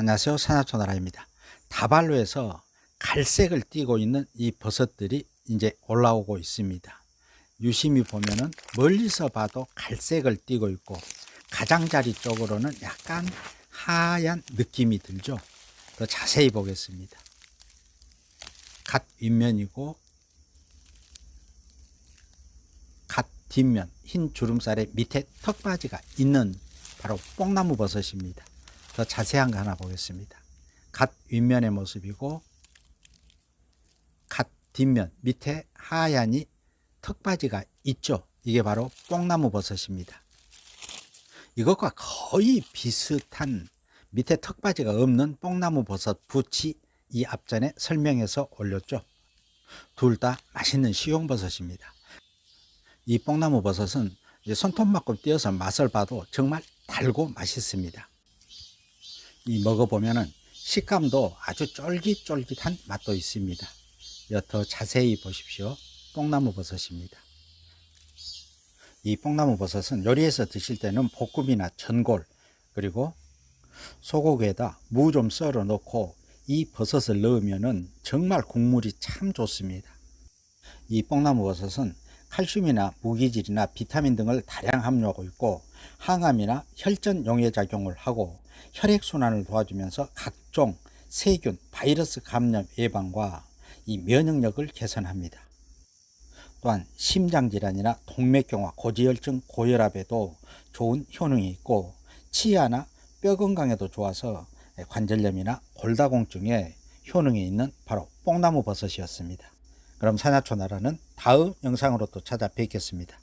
안녕하세요. 산하초나라입니다. 다발로에서 갈색을 띠고 있는 이 버섯들이 이제 올라오고 있습니다. 유심히 보면은 멀리서 봐도 갈색을 띠고 있고 가장자리 쪽으로는 약간 하얀 느낌이 들죠. 더 자세히 보겠습니다. 갓 윗면이고 갓 뒷면 흰 주름살에 밑에 턱받이가 있는 바로 뽕나무 버섯입니다. 더 자세한 거 하나 보겠습니다. 갓 윗면의 모습이고 갓 뒷면 밑에 하얀이 턱받이가 있죠. 이게 바로 뽕나무 버섯입니다. 이것과 거의 비슷한 밑에 턱받이가 없는 뽕나무 버섯 부치 이 앞전에 설명해서 올렸죠. 둘 다 맛있는 식용버섯입니다. 이 뽕나무 버섯은 손톱만큼 띄어서 맛을 봐도 정말 달고 맛있습니다. 이 먹어보면은 식감도 아주 쫄깃쫄깃한 맛도 있습니다. 더 자세히 보십시오. 뽕나무 버섯입니다. 이 뽕나무 버섯은 요리해서 드실 때는 볶음이나 전골 그리고 소고기에다 무 좀 썰어 넣고 이 버섯을 넣으면은 정말 국물이 참 좋습니다. 이 뽕나무 버섯은 칼슘이나 무기질이나 비타민 등을 다량 함유하고 있고 항암이나 혈전 용해 작용을 하고 혈액 순환을 도와주면서 각종 세균, 바이러스 감염 예방과 이 면역력을 개선합니다. 또한 심장 질환이나 동맥경화, 고지혈증, 고혈압에도 좋은 효능이 있고 치아나 뼈 건강에도 좋아서 관절염이나 골다공증에 효능이 있는 바로 뽕나무 버섯이었습니다. 그럼 산야초나라는 다음 영상으로 또 찾아뵙겠습니다.